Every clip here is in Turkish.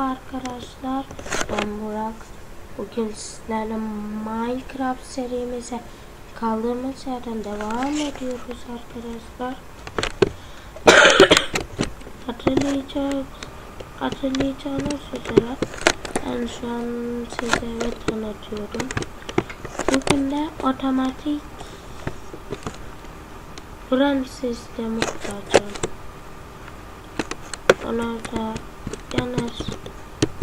arkadaşlar. Ben Burak. Bugün sizlerle Minecraft serimize kaldığımız yerden devam ediyoruz arkadaşlar. Hatırlayacağız. Hatırlayacağınız üzere ben şu an size evet tanıtıyorum. Bugün de otomatik fren sistemi kuracağım. Ona da yanar.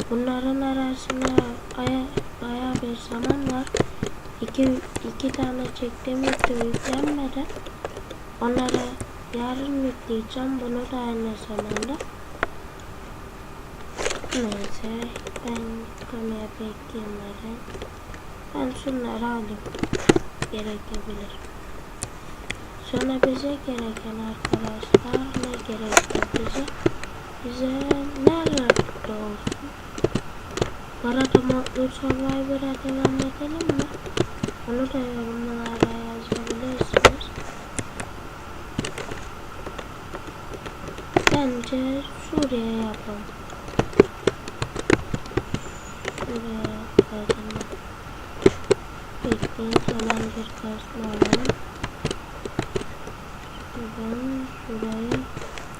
Bunların arasında baya, baya bir zaman var. İki, iki tane çektiğim video yüklenmedi. Onları yarın yükleyeceğim. Bunu da aynı zamanda. Neyse ben yıkamaya bekleyemeden ben şunları alayım. Gerekebilir. Sonra bize gereken arkadaşlar ne gerekli bize? Bize ne yaptı olsun? Mutlu Survivor'a devam edelim mi? Onu da yorumlara yazabilirsiniz. Bence Suriye yapalım. Suriye yapalım. Bekleyin hemen bir kasma alalım. Şuradan şurayı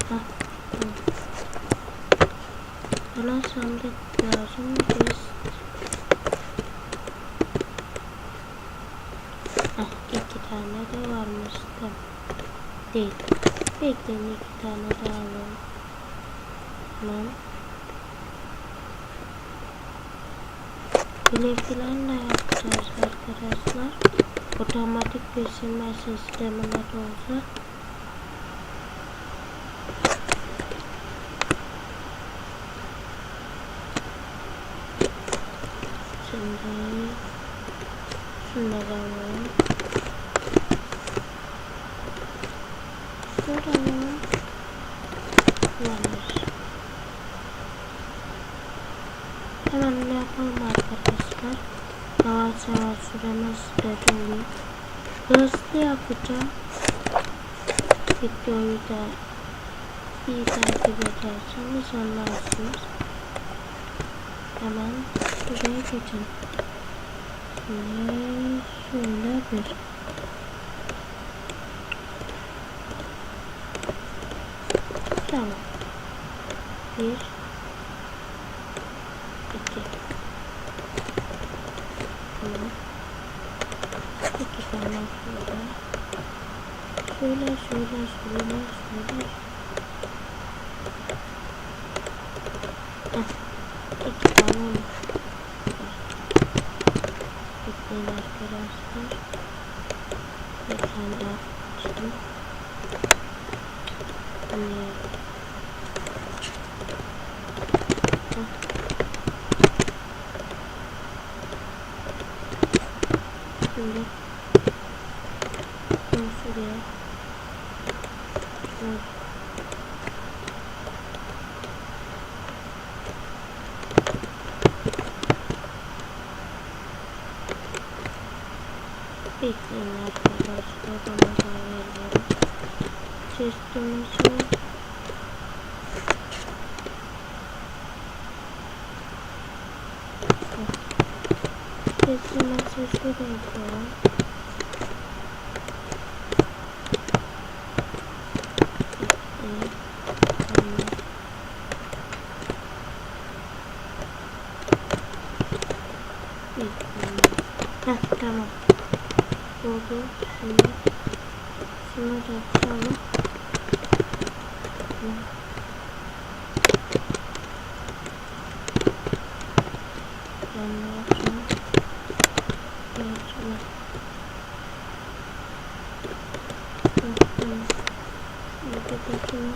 Hah. Bana sandık lazım. Biz Heh, iki tane de varmış. Tamam. Değil. Bekleyin iki tane daha alalım. Tamam. Filan da yapacağız arkadaşlar. Otomatik pişirme sistemine de olsa. Şimdi şunları alalım. Şuradan yanlış. Hemen ne yapalım arkadaşlar. Yavaş yavaş süremiz de doluyor. Hızlı yapacağım. Videoyu da iyi takip ederseniz anlarsınız. Hemen şuraya geçelim. Şöyle, bir. Tamam. Bir. İki. Tamam. İki tane şöyle. Şöyle, şöyle, şöyle, şöyle. Heh. İki tane oldu. Bekleyin arkadaşlar. Bir tane daha açtım. Ee, Şimdi bunu şuraya Şöyle. Bekleyin arkadaşlar bana da veriyorum. Chestimizi Chestimizi şuraya koyalım. Heh, tamam. Oldu. Şimdi şunu da bakayım.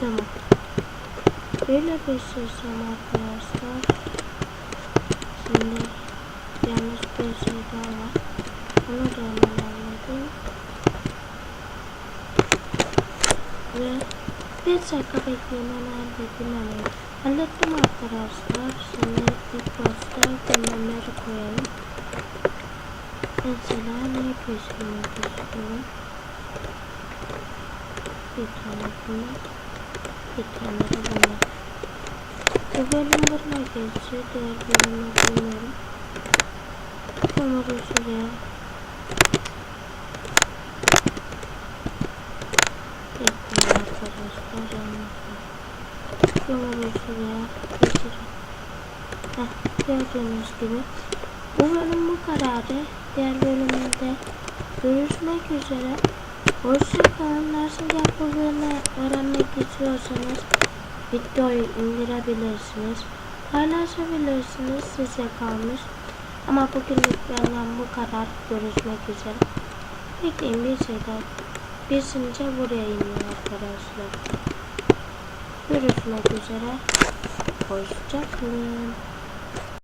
Tamam, bir sistem arkadaşlar. Şimdi yanlış bir şey daha var. Onu da anladım. Ve bir dakika bekleyin hemen hallettim hemen. Hallettim arkadaşlar. Şimdi ilk başta gündemleri koyalım. Mesela ne pişirmek istiyorum? Bir tane bunlar. Bir tane de bunlar. Bu bölüm buraya geçiyor. Diğer bölümü bilmiyorum. Kömürü şuraya. Bekleyin arkadaşlar. yanılsın. Kömürü şuraya geçirin. Heh, gördüğünüz gibi. Bu bölüm bu kadardı. Diğer bölümde görüşmek üzere. Hoşçakalın. Nasıl yapıldığını öğrenmek istiyorsanız videoyu indirebilirsiniz. Paylaşabilirsiniz. Size kalmış. Ama bugünlük benden bu kadar. Görüşmek üzere. Bekleyin bir şeyden. Birinci buraya iniyor arkadaşlar. Görüşmek üzere. Hoşçakalın.